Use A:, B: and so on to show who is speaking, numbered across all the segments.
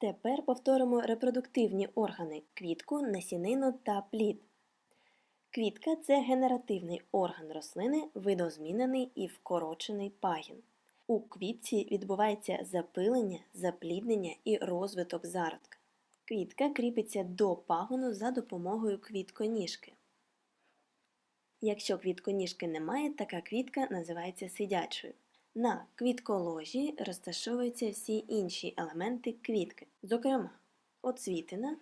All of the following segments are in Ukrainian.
A: Тепер повторимо репродуктивні органи квітку, насінину та плід. Квітка це генеративний орган рослини, видозмінений і вкорочений пагін. У квітці відбувається запилення, запліднення і розвиток зародка. Квітка кріпиться до пагону за допомогою квітконіжки. Якщо квітконіжки немає, така квітка називається сидячою. На квітколожі розташовуються всі інші елементи квітки, зокрема, оцвітина,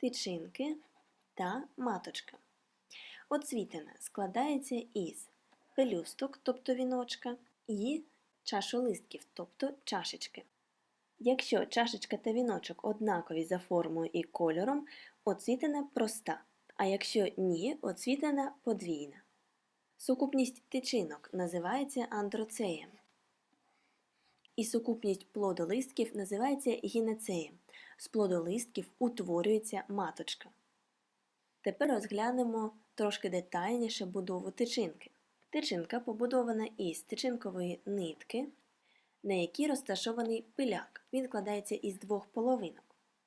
A: тичинки та маточка. Оцвітина складається із пелюсток, тобто віночка, і чашолистків, тобто чашечки. Якщо чашечка та віночок однакові за формою і кольором, оцвітина проста, а якщо ні, оцвітина подвійна. Сукупність тичинок називається андроцеєм. І сукупність плодолистків називається гінецеєм. З плодолистків утворюється маточка. Тепер розглянемо трошки детальніше будову тичинки. Тичинка побудована із тичинкової нитки, на якій розташований пиляк. Він складається із двох половинок.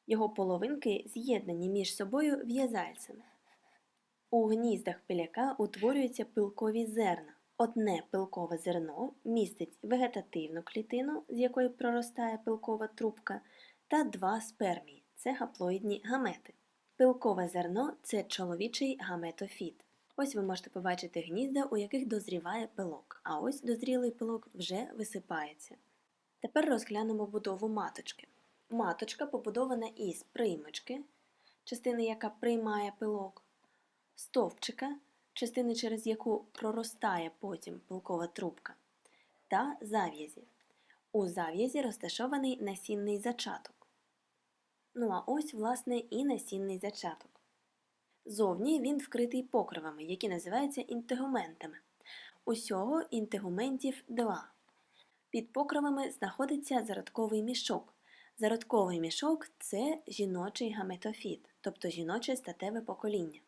A: Його половинки з'єднані між собою в'язальцями. У гніздах пиляка утворюються пилкові зерна. Одне пилкове зерно містить вегетативну клітину, з якої проростає пилкова трубка, та два спермії це гаплоїдні гамети. Пилкове зерно це чоловічий гаметофіт. Ось ви можете побачити гнізда, у яких дозріває пилок, а ось дозрілий пилок вже висипається. Тепер розглянемо будову маточки. Маточка побудована із приймочки, частини, яка приймає пилок, стовпчика, частини, через яку проростає потім пилкова трубка, та зав'язі. У зав'язі розташований насінний зачаток. Ну а ось, власне, і насінний зачаток. Зовні він вкритий покривами, які називаються інтегументами. Усього інтегументів два. Під покривами знаходиться зародковий мішок. Зародковий мішок це жіночий гаметофіт, тобто жіноче статеве покоління.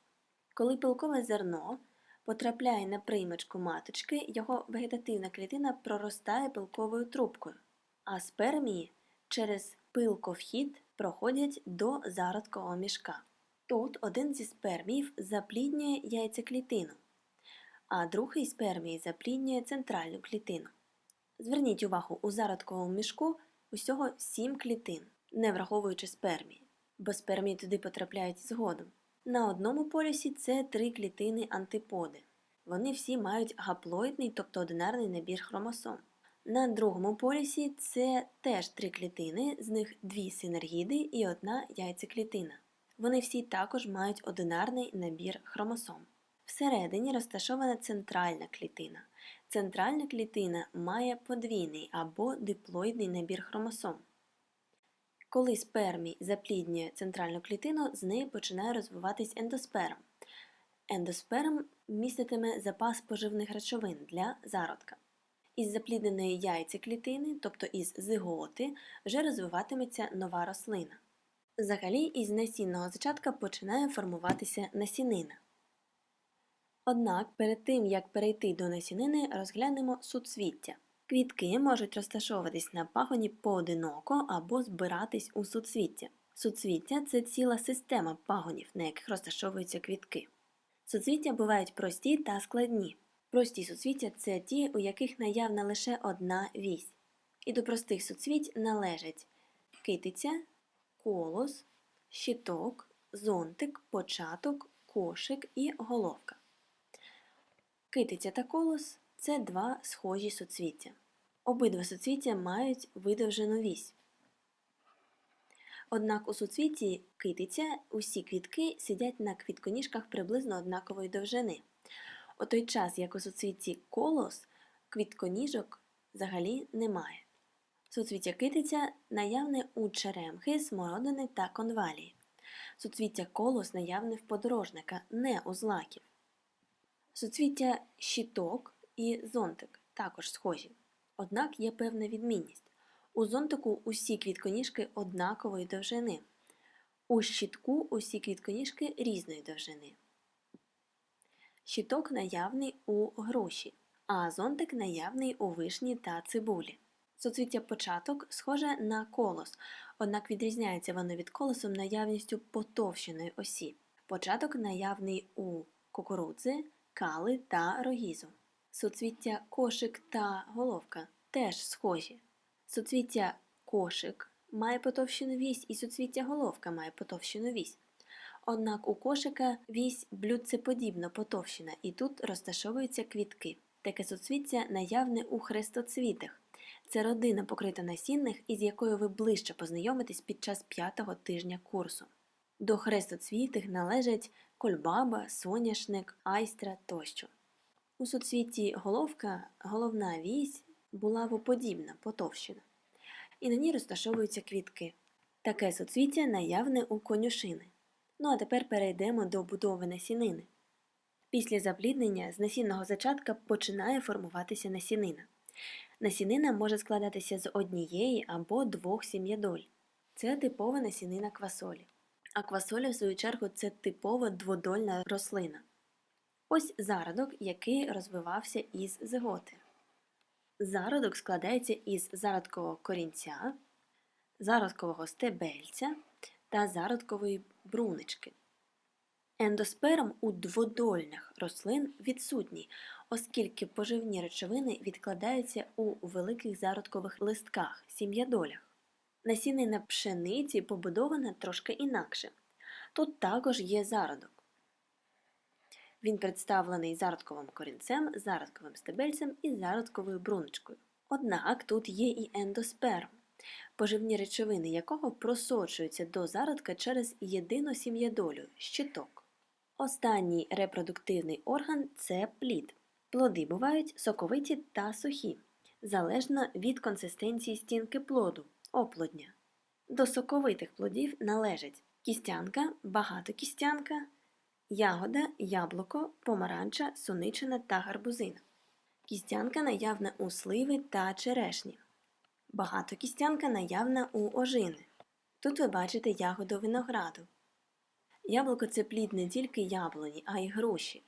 A: Коли пилкове зерно потрапляє на приймачку маточки, його вегетативна клітина проростає пилковою трубкою, а спермії через пилковхід проходять до зародкового мішка. Тут один зі сперміїв запліднює яйцеклітину, а другий спермій запліднює центральну клітину. Зверніть увагу, у зародковому мішку усього 7 клітин, не враховуючи спермії, бо спермії туди потрапляють згодом. На одному полюсі це три клітини антиподи. Вони всі мають гаплоїдний, тобто одинарний набір хромосом. На другому полюсі це теж три клітини, з них дві синергіди і одна яйцеклітина. Вони всі також мають одинарний набір хромосом. Всередині розташована центральна клітина. Центральна клітина має подвійний або диплоїдний набір хромосом. Коли спермій запліднює центральну клітину, з неї починає розвиватись ендосперм. Ендосперм міститиме запас поживних речовин для зародка. Із заплідненої яйцеклітини, тобто із зиготи, вже розвиватиметься нова рослина. Взагалі, із насінного зачатка починає формуватися насінина. Однак перед тим, як перейти до насінини, розглянемо суцвіття. Квітки можуть розташовуватись на пагоні поодиноко або збиратись у суцвіття. Суцвіття це ціла система пагонів, на яких розташовуються квітки. Суцвіття бувають прості та складні. Прості суцвіття це ті, у яких наявна лише одна вісь. І до простих суцвіть належать китиця, колос, щиток, зонтик, початок, кошик і головка. Китиця та колос це два схожі суцвіття. Обидва суцвіття мають видовжену вісь. Однак у суцвітті китиця усі квітки сидять на квітконіжках приблизно однакової довжини. У той час, як у суцвітті колос, квітконіжок взагалі немає. Суцвіття китиця наявне у черемхи, смородини та конвалії. Суцвіття колос наявне в подорожника, не у злаків. Суцвіття щиток і зонтик також схожі. Однак є певна відмінність. У зонтику усі квітконіжки однакової довжини. У щитку усі квітконіжки різної довжини. Щиток наявний у груші, а зонтик наявний у вишні та цибулі. Суцвіття початок схоже на колос, однак відрізняється воно від колосу наявністю потовщеної осі. Початок наявний у кукурудзи, кали та рогізу. Суцвіття кошик та головка теж схожі. Суцвіття кошик має потовщену вісь і суцвіття головка має потовщену вісь. Однак у кошика вісь блюдцеподібно потовщена, і тут розташовуються квітки. Таке суцвіття наявне у хрестоцвітах. Це родина покрита насінних, із якою ви ближче познайомитесь під час п'ятого тижня курсу. До хрестоцвітих належать кольбаба, соняшник, айстра тощо. У суцвітті головка головна вісь булавоподібна, потовщена, і на ній розташовуються квітки. Таке суцвіття наявне у конюшини. Ну а тепер перейдемо до будови насінини. Після запліднення з насінного зачатка починає формуватися насінина. Насінина може складатися з однієї або двох сім'ядоль. Це типова насінина квасолі. А квасоля, в свою чергу, це типова дводольна рослина. Ось зародок, який розвивався із зиготи. Зародок складається із зародкового корінця, зародкового стебельця та зародкової брунички. Ендосперм у дводольних рослин відсутній, оскільки поживні речовини відкладаються у великих зародкових листках, сім'ядолях. Насінина пшениці побудована трошки інакше. Тут також є зародок. Він представлений зародковим корінцем, зародковим стебельцем і зародковою бруничкою. Однак тут є і ендосперм, поживні речовини якого просочуються до зародка через єдину сім'ядолю щиток. Останній репродуктивний орган це плід. Плоди бувають соковиті та сухі, залежно від консистенції стінки плоду, оплодня. До соковитих плодів належать кістянка, багатокістянка, ягода, яблуко, помаранча, суничина та гарбузина. Кістянка наявна у сливи та черешні. Багатокістянка наявна у ожини. Тут ви бачите ягоду винограду. Яблуко це плід не тільки яблуні, а й груші.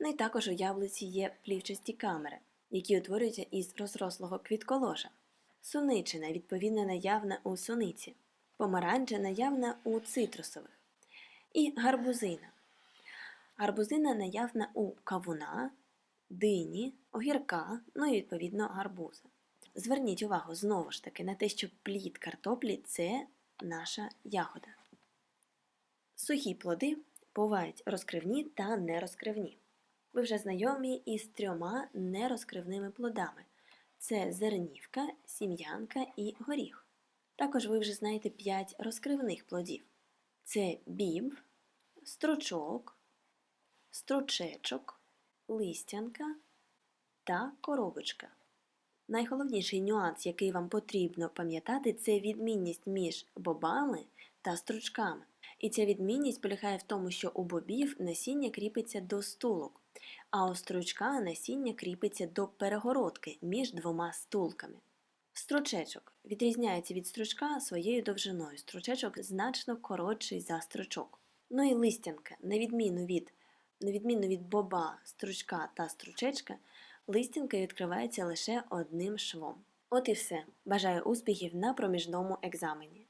A: Ну і також у яблуці є плівчасті камери, які утворюються із розрослого квітколожа. Суничина відповідно наявна у суниці, помаранча наявна у цитрусових. І гарбузина. Гарбузина наявна у кавуна, дині, огірка, ну і відповідно гарбуза. Зверніть увагу знову ж таки на те, що плід картоплі це наша ягода. Сухі плоди бувають розкривні та нерозкривні. Ви вже знайомі із трьома нерозкривними плодами: це зернівка, сім'янка і горіх. Також ви вже знаєте 5 розкривних плодів: це біб, стручок, стручечок, листянка та коробочка. Найголовніший нюанс, який вам потрібно пам'ятати, це відмінність між бобами та стручками. І ця відмінність полягає в тому, що у бобів насіння кріпиться до стулок, а у стручка насіння кріпиться до перегородки між двома стулками. Стручечок відрізняється від стручка своєю довжиною. Стручечок значно коротший за стручок. Ну і листянка, на відміну від, на відміну від боба, стручка та стручечка, листінка відкривається лише одним швом. От і все. Бажаю успіхів на проміжному екзамені.